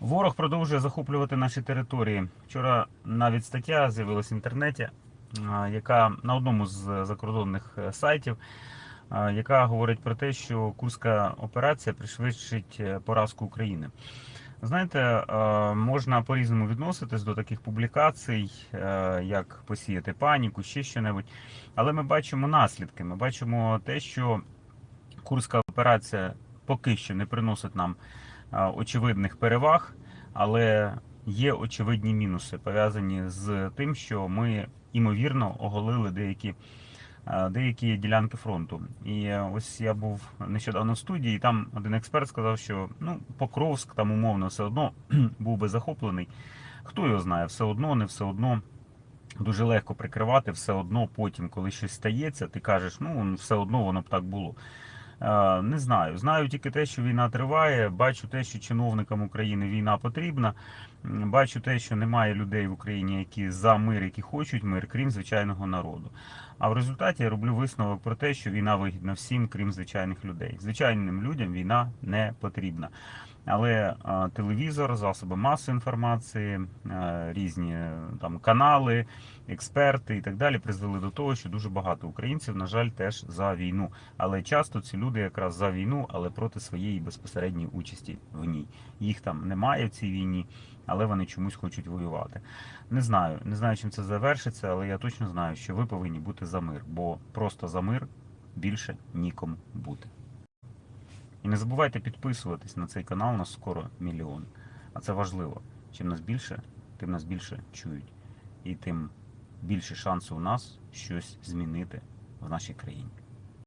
Ворог продовжує захоплювати наші території. Вчора навіть стаття з'явилася в інтернеті, яка на одному з закордонних е, сайтів, яка говорить про те, що Курська операція пришвидшить е, поразку України. Знаєте, е, можна по-різному відноситись до таких публікацій, е, як посіяти паніку, ще що-небудь. Але ми бачимо наслідки. Ми бачимо те, що Курська операція поки що не приносить нам очевидних переваг, але є очевидні мінуси, пов'язані з тим, що ми імовірно оголили деякі, деякі ділянки фронту. І е, ось я був нещодавно в студії, і там один експерт сказав, що ну, Покровськ там умовно все одно був би захоплений. Хто його знає, все одно, не все одно. Дуже легко прикривати, все одно потім, коли щось стається, ти кажеш, ну все одно воно б так було. Е, Не знаю. Знаю тільки те, що війна триває. Бачу те, що чиновникам України війна потрібна. Бачу те, що немає людей в Україні, які за мир, які хочуть мир, крім звичайного народу. А в результаті я роблю висновок про те, що війна вигідна всім, крім звичайних людей. Звичайним людям війна не потрібна. Але е, телевізор, засоби масової інформації, е, різні е, там канали, експерти і так далі призвели до того, що дуже багато українців, на жаль, теж за війну. Але часто ці люди якраз за війну, але проти своєї безпосередньої участі в ній. Їх там немає в цій війні, але вони чомусь хочуть воювати. Не знаю, не знаю, чим це завершиться, але я точно знаю, що ви повинні бути за мир, бо просто за мир більше нікому бути. І не забувайте підписуватись на цей канал, у нас скоро мільйон. А це важливо. Чим нас більше, тим нас більше чують. І тим більше шансу у нас щось змінити в нашій країні.